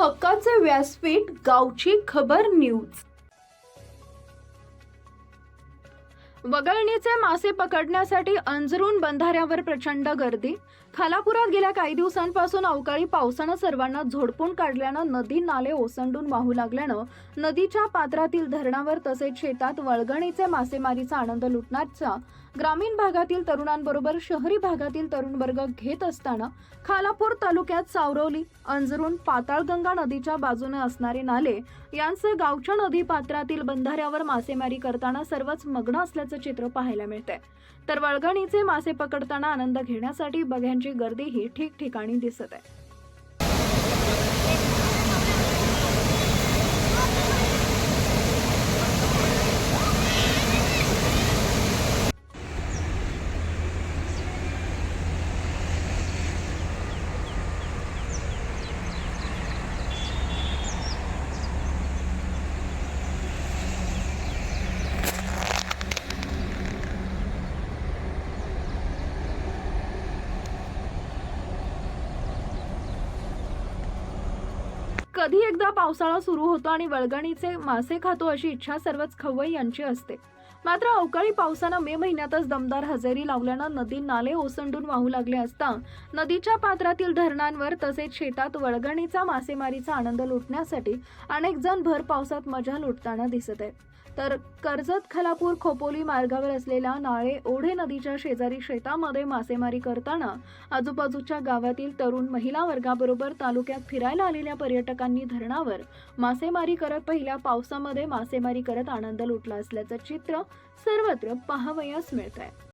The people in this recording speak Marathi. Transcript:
हक्काचे व्यासपीठ गावची खबर न्यूज. वगळणीचे मासे पकडण्यासाठी अंजरून बंधाऱ्यावर प्रचंड गर्दी खालापुरात गेल्या काही दिवसांपासून अवकाळी पावसानं सर्वांना झोडपून काढल्यानं नदी नाले ओसंडून वाहू लागल्यानं नदीच्या पात्रातील धरणावर तसेच शेतात वळगणीचे मासेमारीचा आनंद लुटण्याचा ग्रामीण भागातील तरुणांबरोबर शहरी भागातील तरुण वर्ग घेत असताना खालापूर तालुक्यात सावरवली अंजरून पाताळगंगा नदीच्या बाजूने असणारे नाले यांसह गावच्या नदी पात्रातील बंधाऱ्यावर मासेमारी करताना सर्वच मग्न असल्याचं चित्र पाहायला मिळतंय. तर वळगणीचे मासे पकडताना आनंद घेण्यासाठी बघ्यांची गर्दीही ठिकठिकाणी दिसत आहे. कधी एकदा पावसाळा सुरू होतो आणि वळगणीचे मासे खातो अशी इच्छा सर्वच खवई यांची असते. मात्र अवकाळी पावसानं मे महिन्यातच दमदार हजेरी लावल्यानं नदी नाले ओसंडून वाहू लागले असता नदीच्या पात्रातील धरणांवर तसेच शेतात वळगणीचा मासेमारीचा आनंद लुटण्यासाठी अनेक जण भर पावसात मजा लुटताना दिसत आहेत. तर कर्जत खलापूर खोपोली मार्गावर असलेल्या नाळे ओढे नदीच्या शेजारी शेतामध्ये मासेमारी करताना आजूबाजूच्या गावातील तरुण महिला वर्गाबरोबर तालुक्यात फिरायला आलेल्या पर्यटकांनी धरणावर मासेमारी करत पहिल्या. पावसामध्ये मासेमारी करत आनंद लुटला असल्याचं चित्र सर्वत्र पाहावयास मिळत आहे